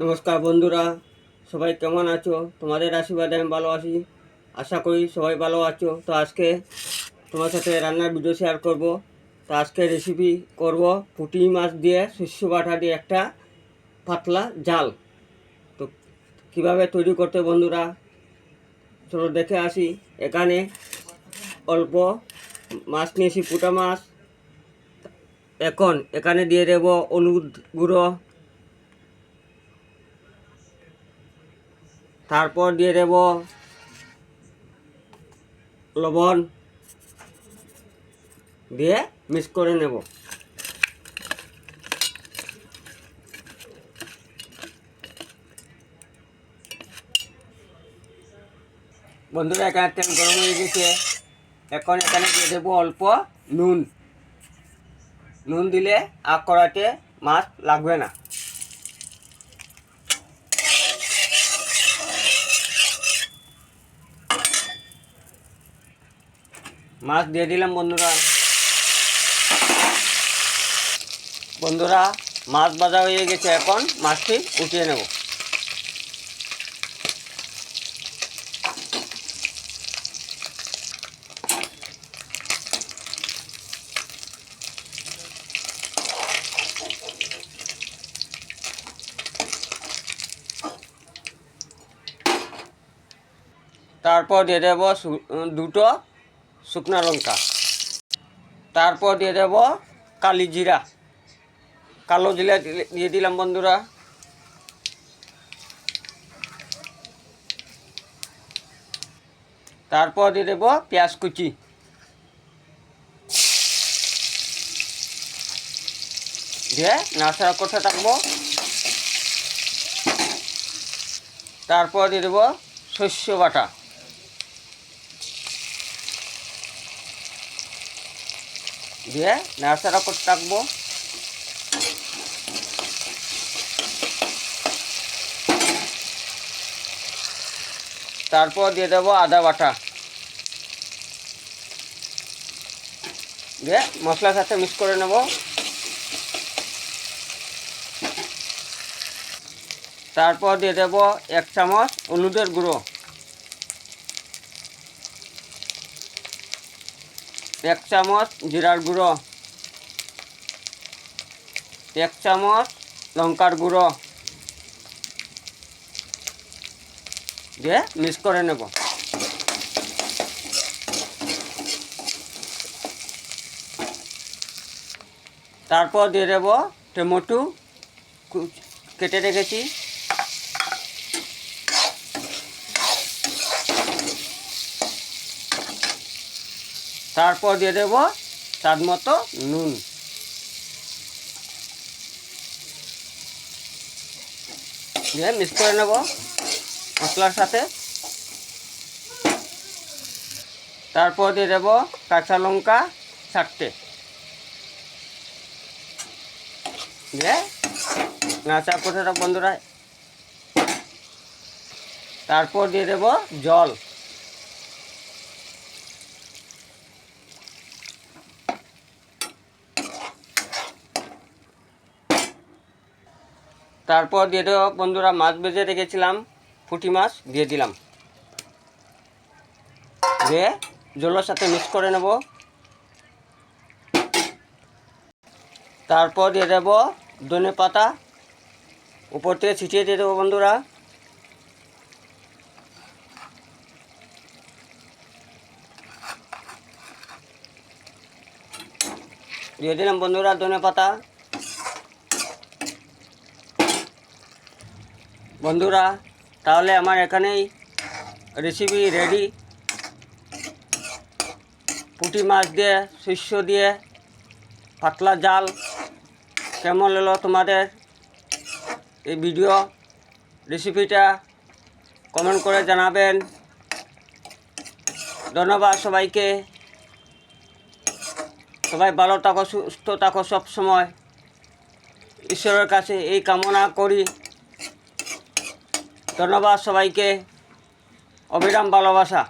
নমস্কার বন্ধুরা, সবাই কেমন আছো? তোমাদের আশীর্বাদে আমি ভালো আছি। আশা করি সবাই ভালো আছো। তো আজকে তোমার সাথে রান্নার ভিডিও শেয়ার করব। তো আজকে রেসিপি করব পুঁটি মাছ দিয়ে শস্য বাটা দিয়ে একটা পাতলা জাল। তো কীভাবে তৈরি করতে বন্ধুরা? চলো দেখে আসি। এখানে অল্প মাছ নিয়েছি, পুটা মাছ। এখন এখানে দিয়ে দেব হলুদ গুঁড়ো। তারপর দিয়ে দেব লবণ দিয়ে মিক্স করে নেব। বন্ধুরা এখানে তেল গরম হয়ে গেছে। এখন এখানে দিয়ে দেবো অল্প নুন। নুন দিলে আগ করাতে মাছ লাগবে না। মাছ দিয়ে দিলাম বন্ধুরা। বন্ধুরা, মাছ ভাজা হয়ে গেছে এখন, মাছটি উঠিয়ে নেব। তারপর দিয়ে দেবো দুটো শুকনো লঙ্কা। তারপর দিয়ে দেব কালি জিরা। কালো জিরা দিয়ে দিলাম বন্ধুরা। তারপর দিয়ে দেব পেঁয়াজ কুচি। দিয়ে নাড়াচাড়া করতে থাকব। তারপর দিয়ে দেবো শস্য বাটা। দিয়ে নাড়াচাড়া করতে থাকব তারপর দিয়ে দেবো আদা বাটা। দিয়ে মশলার সাথে মিক্স করে নেব। তারপর দিয়ে দেবো এক চামচ হলুদের গুঁড়ো। এক চামচ জিরার গুঁড়ো, এক চামচ লঙ্কার গুঁড়ো, দিয়ে মিক্স করে নেব। তারপর দিয়ে দেব টমেটো কেটে রেখেছি। তারপর দিয়ে দেব স্বাদ মতো নুন। দিয়ে মিক্স করে নেব মশলার সাথে। তারপর দিয়ে দেব কাঁচা লঙ্কা চারটে। দিয়ে নাচা থাক বন্ধুরা। তারপর দিয়ে দেব জল। তারপর দিয়ে দেবো বন্ধুরা, মাছ ভেজে রেখেছিলাম, পুঁটি মাছ দিয়ে দিলাম। দিয়ে জলের সাথে মিক্স করে নেব। তারপর দিয়ে দেব ধনে পাতা। উপর থেকে ছিটিয়ে দিয়ে দেবো, বন্ধুরা। দিয়ে দিলাম, বন্ধুরা, ধনে পাতা। বন্ধুরা, তাহলে আমার এখানেই রেসিপি রেডি পুঁটি মাছ দিয়ে, শস্য দিয়ে, পাতলা জাল, কেমন এলো তোমাদের এই ভিডিও রেসিপিটা কমেন্ট করে জানাবেন। ধন্যবাদ সবাইকে। সবাই ভালো থাকো, সুস্থ থাকো সব সময় ঈশ্বরের কাছে এই কামনা করি। ধন্যবাদ সবাইকে। অবিরাম ভালোবাসা।